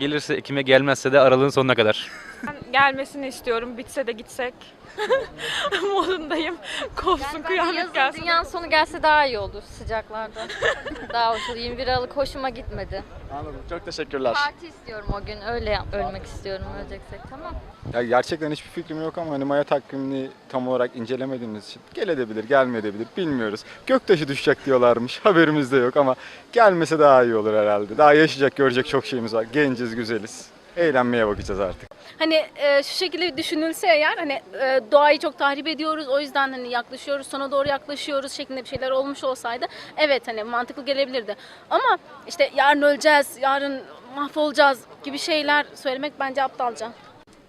gelirse Ekim'e gelmezse de aralığın sonuna kadar. Ben gelmesini istiyorum. Bitse de gitsek. Modundayım. Kovsun Yani kıyamet gelsin. dünyanın sonu gelse daha iyi olur sıcaklarda. daha hoş olur. 21 Aralık hoşuma gitmedi. Anladım. Çok teşekkürler. Parti istiyorum o gün. Öyle yap- ölmek istiyorum öleceksek tamam. Ya gerçekten hiçbir fikrim yok ama hani Maya takvimini tam olarak incelemediğimiz için gelebilir, gelmeyebilir bilmiyoruz. Göktaşı düşecek diyorlarmış. Haberimiz de yok ama gelmese daha iyi olur herhalde. Daha yaşayacak, görecek çok şeyimiz var. Genciz, güzeliz. Eğlenmeye bakacağız artık. Hani e, şu şekilde düşünülse eğer hani e, doğayı çok tahrip ediyoruz o yüzden hani yaklaşıyoruz sona doğru yaklaşıyoruz şeklinde bir şeyler olmuş olsaydı evet hani mantıklı gelebilirdi. Ama işte yarın öleceğiz, yarın mahvolacağız gibi şeyler söylemek bence aptalca.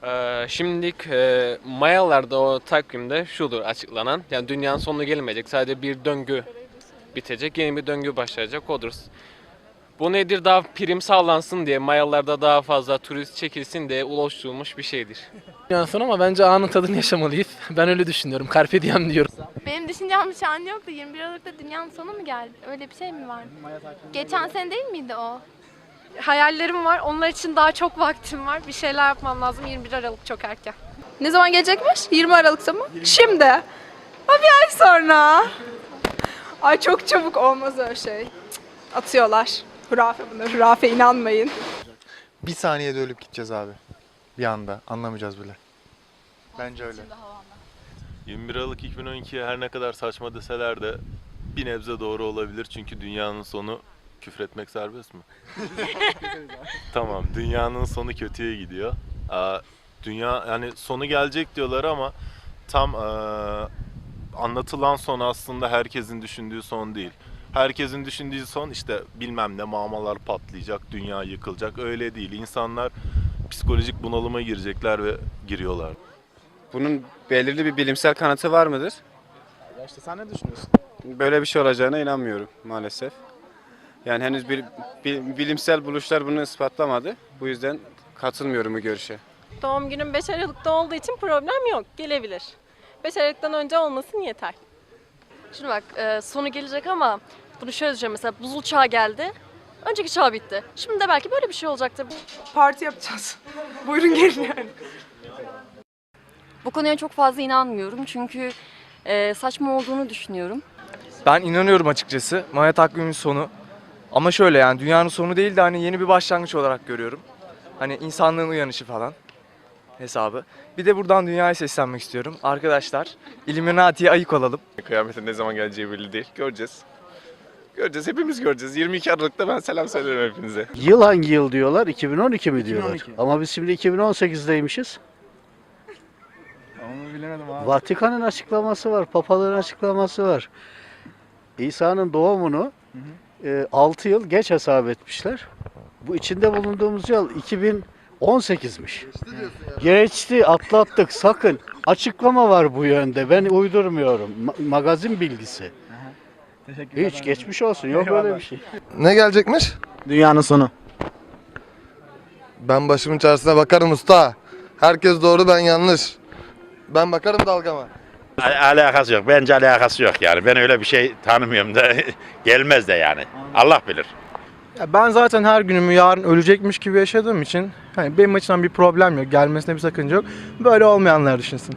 Ee, şimdilik e, Mayalarda o takvimde şudur açıklanan. Yani dünyanın sonu gelmeyecek. Sadece bir döngü bitecek. Yeni bir döngü başlayacak. Odur. Bu nedir? Daha prim sağlansın diye, Mayalarda daha fazla turist çekilsin diye oluşturulmuş bir şeydir. Sonu ama bence anın tadını yaşamalıyız. Ben öyle düşünüyorum. Carpe diem diyorum. Benim düşüncem şu an yok da 21 Aralık'ta dünyanın sonu mu geldi? Öyle bir şey mi var? Geçen sene değil miydi o? Hayallerim var. Onlar için daha çok vaktim var. Bir şeyler yapmam lazım. 21 Aralık çok erken. Ne zaman gelecekmiş? 20 Aralık'ta mı? Şimdi. Ha bir ay sonra. Ay çok çabuk olmaz öyle şey. Cık, Atıyorlar. Hurafe bunlar. Hurafe inanmayın. Bir saniyede ölüp gideceğiz abi. Bir anda. Anlamayacağız bile. Bence öyle. 21 Aralık 2012'ye her ne kadar saçma deseler de bir nebze doğru olabilir çünkü dünyanın sonu küfretmek serbest mi? tamam, dünyanın sonu kötüye gidiyor. Aa, dünya yani sonu gelecek diyorlar ama tam aa, anlatılan son aslında herkesin düşündüğü son değil. Herkesin düşündüğü son işte bilmem ne mamalar patlayacak, dünya yıkılacak. Öyle değil. İnsanlar psikolojik bunalıma girecekler ve giriyorlar. Bunun belirli bir bilimsel kanıtı var mıdır? Ya işte sen ne düşünüyorsun? Böyle bir şey olacağına inanmıyorum maalesef. Yani henüz bir, bir- bilimsel buluşlar bunu ispatlamadı. Bu yüzden katılmıyorum bu görüşe. Doğum günüm 5 Aralık'ta olduğu için problem yok. Gelebilir. 5 Aralık'tan önce olmasın yeter. Şimdi bak e, sonu gelecek ama bunu şöyle düşünüyorum. Mesela buzul çağ geldi. Önceki çağ bitti. Şimdi de belki böyle bir şey olacaktır. Parti yapacağız. Buyurun gelin yani. Bu konuya çok fazla inanmıyorum çünkü e, saçma olduğunu düşünüyorum. Ben inanıyorum açıkçası. Maya takvimin sonu. Ama şöyle yani dünyanın sonu değil de hani yeni bir başlangıç olarak görüyorum. Hani insanlığın uyanışı falan hesabı. Bir de buradan dünyaya seslenmek istiyorum. Arkadaşlar Illuminati'ye ayık olalım. Kıyametin ne zaman geleceği belli değil. Göreceğiz. Göreceğiz. Hepimiz göreceğiz. 22 Aralık'ta ben selam söylerim hepinize. Yıl hangi yıl diyorlar? 2012 mi diyorlar? Ama biz şimdi 2018'deymişiz. Onu bilemedim abi. Vatikan'ın açıklaması var, Papalığın açıklaması var. İsa'nın doğumunu 6 yıl geç hesap etmişler. Bu içinde bulunduğumuz yıl 2018'miş. Geçti, atlattık. Sakın. Açıklama var bu yönde. Ben uydurmuyorum. Ma- magazin bilgisi. Hiç geçmiş olsun. Yok böyle bir şey. Ne gelecekmiş? Dünyanın sonu. Ben başımın çaresine bakarım usta. Herkes doğru ben yanlış. Ben bakarım dalgama. Alakası yok. Bence alakası yok yani. Ben öyle bir şey tanımıyorum da gelmez de yani. Allah bilir. Ya ben zaten her günümü yarın ölecekmiş gibi yaşadığım için hani benim açımdan bir problem yok. Gelmesine bir sakınca yok. Böyle olmayanlar düşünsün.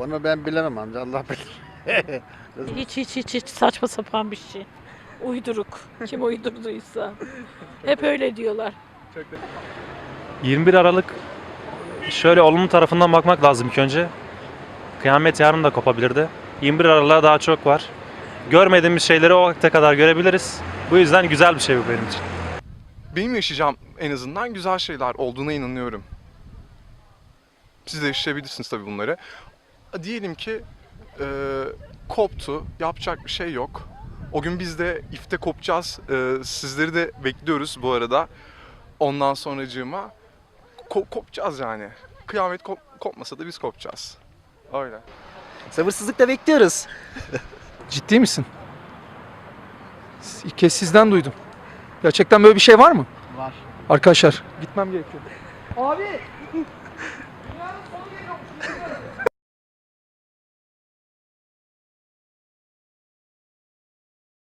Onu ben bilemem amca. Allah bilir. Hiç hiç hiç hiç saçma sapan bir şey. Uyduruk. Kim uydurduysa. Hep öyle diyorlar. 21 Aralık şöyle olumlu tarafından bakmak lazım ilk önce. Kıyamet yarın da kopabilirdi. 21 Aralık'a daha çok var. Görmediğimiz şeyleri o vakte kadar görebiliriz. Bu yüzden güzel bir şey bu benim için. Benim yaşayacağım en azından güzel şeyler olduğuna inanıyorum. Siz de yaşayabilirsiniz tabii bunları. Diyelim ki e, koptu, yapacak bir şey yok. O gün biz de ifte kopacağız. E, sizleri de bekliyoruz bu arada. Ondan sonracığıma ko- kopacağız yani. Kıyamet kop- kopmasa da biz kopacağız. Öyle. Sabırsızlıkla bekliyoruz. Ciddi misin? İlk kez sizden duydum. Gerçekten böyle bir şey var mı? Var. Arkadaşlar gitmem gerekiyor. Abi